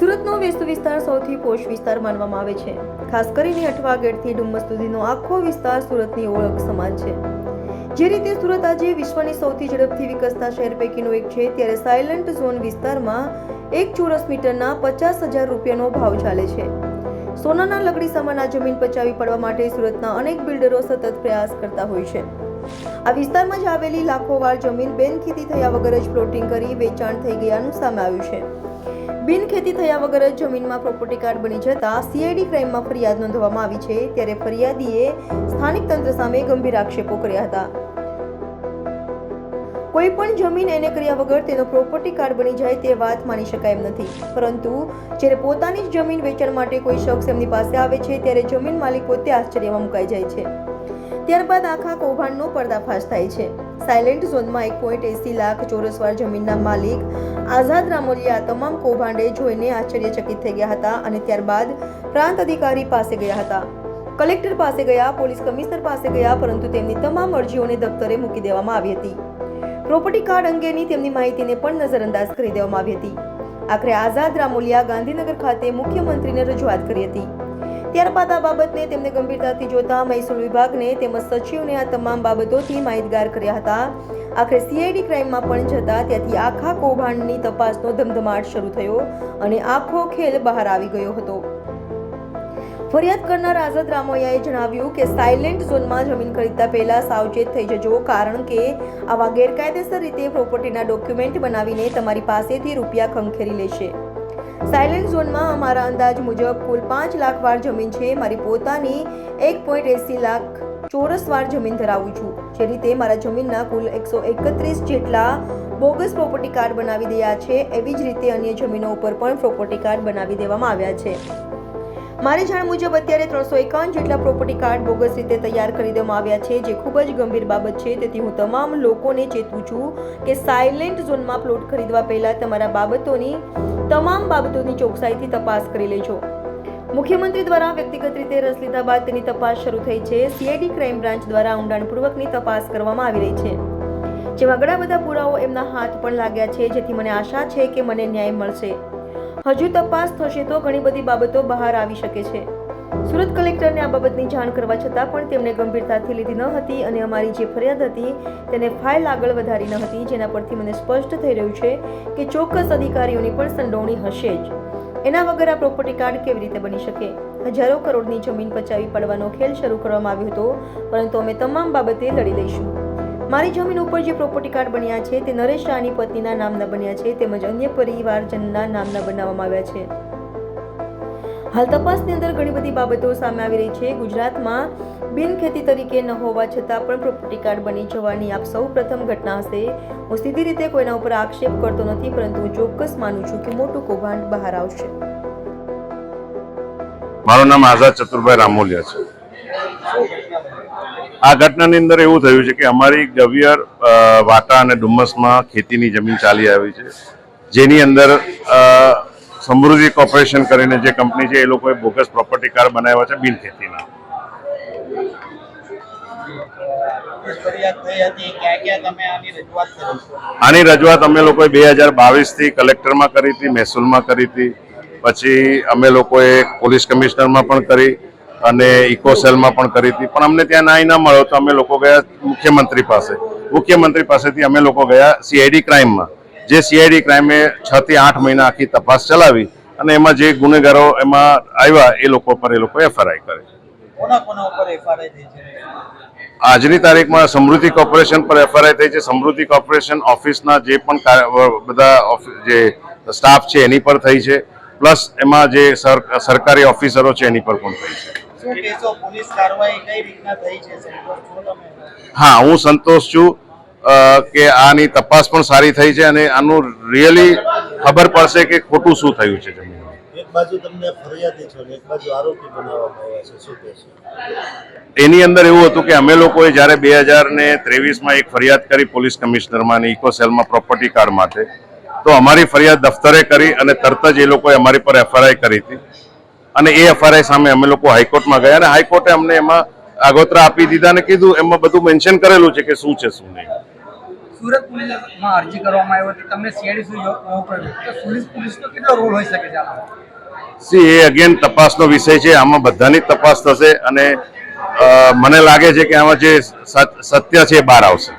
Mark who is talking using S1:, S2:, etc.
S1: સુરતનો વેસ્ટ વિસ્તાર સૌથી પોશ વિસ્તાર માનવામાં આવે છે. ખાસ કરીને અઠવા ગેટથી ડુમ્મસ સુધીનો આખો વિસ્તાર સુરતની ઓળખ સમાન છે. જે રીતે સુરત આજે વિશ્વની સૌથી ઝડપથી વિકસતા શહેર પૈકીનું એક છે, ત્યારે સાયલન્ટ ઝોન વિસ્તારમાં એક ચોરસ મીટરના પચાસ હજાર રૂપિયાનો ભાવ ચાલે છે. સોનાના લકડી સમાન આ જમીન પચાવી પડવા માટે સુરતના અનેક બિલ્ડરો સતત પ્રયાસ કરતા હોય છે. આ વિસ્તારમાં જ આવેલી લાખો વાર જમીન બિનખેતી થયા વગર જ પ્લોટિંગ કરી વેચાણ થઈ ગયાનું સામે આવ્યું છે. બિનખેતી થયા વગર જ જમીનમાં પ્રોપર્ટી કાર્ડ બની જતા સીઆઈડી ક્રાઇમમાં ફરિયાદ નોંધવામાં આવી છે. ત્યારે ફરિયાદીએ સ્થાનિક તંત્ર સામે ગંભીર આક્ષેપો કર્યા હતા. કોઈ પણ જમીન એને કર્યા વગર તેનો પ્રોપર્ટી કાર્ડ બની જાય તે વાત માની શકાય એમ નથી. પરંતુ જ્યારે પોતાની જ જમીન વેચાણ માટે કોઈ શખ્સ એમની પાસે આવે છે, ત્યારે જમીન માલિક પોતે આશ્ચર્યમાં મુકાઈ જાય છે. ત્યારબાદ આખા કૌભાંડનો પર્દાફાશ થાય છે. સાયલેન્ટ ઝોનમાં એક પોઈન્ટ એસી લાખ ચોરસવાર જમીનના માલિક આઝાદ રામોલિયા તમામ કૌભાંડે જોઈને આશ્ચર્યચકિત થઈ ગયા હતા અને ત્યારબાદ પ્રાંત અધિકારી પાસે ગયા હતા. કલેક્ટર પાસે ગયા, પોલીસ કમિશનર પાસે ગયા, પરંતુ તેમની તમામ અરજીઓને દફતરે મૂકી દેવામાં આવી હતી. પ્રોપર્ટી કાર્ડ અંગેની તેમની માહિતીને પણ નજરઅંદાજ કરી દેવામાં આવી હતી. આખરે આઝાદ રામોલિયા ગાંધીનગર ખાતે મુખ્યમંત્રીને રજૂઆત કરી હતી. ત્યારબાદ આ બાબતને તેમને ગંભીરતાથી જોતા મહેસૂલ વિભાગને તેમજ સચિવને આ તમામ બાબતોથી માહિતગાર કર્યા હતા. આખરે સીઆઈડી ક્રાઇમમાં પણ જતા ત્યાંથી આખા કૌભાંડની તપાસનો ધમધમાટ શરૂ થયો અને આખો ખેલ બહાર આવી ગયો હતો. ફરિયાદ કરનાર આઝાદ રામોયાએ જણાવ્યું કે સાયલેન્ટ ઝોનમાં જમીન ખરીદતા પહેલા સાવચેત થઈ જજો, કારણ કે આવા ગેરકાયદેસર રીતે પ્રોપર્ટીના ડોક્યુમેન્ટ બનાવીને તમારી પાસેથી રૂપિયા ખંખેરી લેશે. સાયલેન્ટ ઝોનમાં અમારા અંદાજ મુજબ કુલ પાંચ લાખ વાર જમીન છે, મારી પોતાની એક પોઈન્ટ એસી લાખ ચોરસ વાર જમીન ધરાવું છું. જે રીતે મારા જમીનના કુલ એકસો એકત્રીસ જેટલા બોગસ પ્રોપર્ટી કાર્ડ બનાવી દયા છે. એવી જ રીતે અન્ય જમીનો ઉપર પણ પ્રોપર્ટી કાર્ડ બનાવી દેવામાં આવ્યા છે. મારી જાણ મુજબ અત્યારે ત્રણસો એકાવન જેટલા પ્રોપર્ટી કાર્ડ બોગસ રીતે તૈયાર કરી દેવામાં આવ્યા છે, જે ખૂબ જ ગંભીર બાબત છે. તેથી હું તમામ લોકોને ચેતવું છું કે સાયલેન્ટ ઝોનમાં પ્લોટ ખરીદવા પહેલાં તમારા બાબતોની, તમામ બાબતોની ચોકસાઈથી તપાસ કરી લેજો. મુખ્યમંત્રી દ્વારા વ્યક્તિગત રીતે રસ લીધા બાદ તેની તપાસ શરૂ થઈ છે. સીઆઈડી ક્રાઇમ બ્રાન્ચ દ્વારા ઊંડાણપૂર્વકની તપાસ કરવામાં આવી રહી છે. જેમાં ઘણા બધા પુરાવો એમના હાથ પણ લાગ્યા છે, જેથી મને આશા છે કે મને ન્યાય મળશે. હજુ તપાસ થશે તો ઘણી બધી બાબતો બહાર આવી શકે છે. સુરત કલેક્ટરને આ બાબતની જાણ કરવા છતાં પણ તેમણે ગંભીરતાથી લીધી ન હતી અને અમારી જે ફરિયાદ હતી તેને ફાઇલ આગળ વધારી ન હતી, જેના પરથી મને સ્પષ્ટ થઈ રહ્યું છે કે ચોક્કસ અધિકારીઓની પણ સંડોવણી હશે જ. એના વગર આ પ્રોપર્ટી કાર્ડ કેવી રીતે બની શકે? હજારો કરોડની જમીન પચાવી પડવાનો ખેલ શરૂ કરવામાં આવ્યો હતો, પરંતુ અમે તમામ બાબતે લડી લઈશું. મારી જમીન ઉપર જે પ્રોપર્ટી કાર્ડ બન્યા છે તે નરેશ શાહની પત્નીના નામના બન્યા છે, તેમજ અન્ય પરિવારજનના નામના બનાવવામાં આવ્યા છે. હાલ તપાસની અંદર ઘણી બધી બાબતો સામે આવી રહી છે. ગુજરાતમાં બિનખેતી તરીકે ન હોવા છતાં પણ પ્રોપર્ટી કાર્ડ બની જવાની આપ સૌ પ્રથમ ઘટના હશે. હું સીધી રીતે કોઈના ઉપર આક્ષેપ કરતો નથી, પરંતુ ચોક્કસ માનું છું કે મોટું કૌભાંડ બહાર આવશે.
S2: મારું નામ આઝાદ ચતુરભાઈ રામોલિયા છે. આ ઘટનાની અંદર એવું થયું છે કે અમારી ગવિયર વાટા અને ડુમ્મસમાં ખેતીની જમીન ચાલી આવી છે. જેની અંદર સમૃદ્ધિ કોર્પોરેશન કરીને જે કંપની છે એ લોકોએ બોગસ પ્રોપર્ટી કાર્ડ બનાવ્યા છે બિન ખેતીના.
S3: આની રજૂઆત
S2: અમે લોકોએ બે હજાર બાવીસથી કલેક્ટરમાં કરી હતી, મહેસૂલમાં કરી હતી. પછી અમે લોકોએ પોલીસ કમિશનરમાં પણ કરી અને ઇકોસેલમાં પણ કરી હતી. પણ અમને ત્યાં નાઈ ના મળ્યો તો અમે લોકો ગયા મુખ્યમંત્રી પાસે. મુખ્યમંત્રી પાસેથી અમે લોકો ગયા સીઆઈડી ક્રાઇમમાં. જે સીઆઈડી ક્રાઇમે છ થી આઠ મહિના આખી તપાસ ચલાવી અને એમાં જે ગુનેગારો એમાં આવ્યા એ લોકો પર એ લોકો એફઆરઆઈ કરે આજની તારીખમાં સમૃદ્ધિ કોર્પોરેશન પર એફઆરઆઈ થઈ છે. સમૃદ્ધિ કોર્પોરેશન ઓફિસના જે પણ બધા જે સ્ટાફ છે એની પર થઈ છે. પ્લસ એમાં જે સર- સરકારી ઓફિસરો છે એની પર પણ થઈ છે. હા હું સંતોષ છું. કે આની તપાસ પણ સારી થઈ છે અને આનું રિયલી ખબર પડશે કે ખોટું શું થયું છે જમીનમાં.
S4: એક બાજુ તમને ફરિયાદી છો ને એક બાજુ આરોપી બનાવવામાં આવ્યા છે. શું કહેશો
S2: એની અંદર એવું હતું કે અમે લોકોએ જ્યારે બે હજાર ને ત્રેવીસમાં એક ફરિયાદ કરી પોલીસ કમિશનરમાં અને ઇકોસેલમાં પ્રોપર્ટી કાર્ડ માટે તો અમારી ફરિયાદ દફતરે કરી અને તરત જ એ લોકોએ અમારી પર એફઆરઆઈ કરી હતી. અને એ એફઆરઆઈ સામે અમે લોકો હાઈકોર્ટમાં ગયા અને હાઈકોર્ટે અમને એમાં આગોતરા આપી દીધા અને કીધું એમાં બધું મેન્શન કરેલું છે કે શું છે શું નહીં.
S5: સુરત પોલીસમાં અરજી કરવામાં આવી હતી. તમને સીઆઈડી સુધી સુરત પોલીસનો કેટલો રોલ હોઈ શકે છે
S2: સી, એ અગેન તપાસનો વિષય છે. આમાં બધાની તપાસ થશે અને મને લાગે છે કે આમાં જે સત્ય છે એ બહાર આવશે.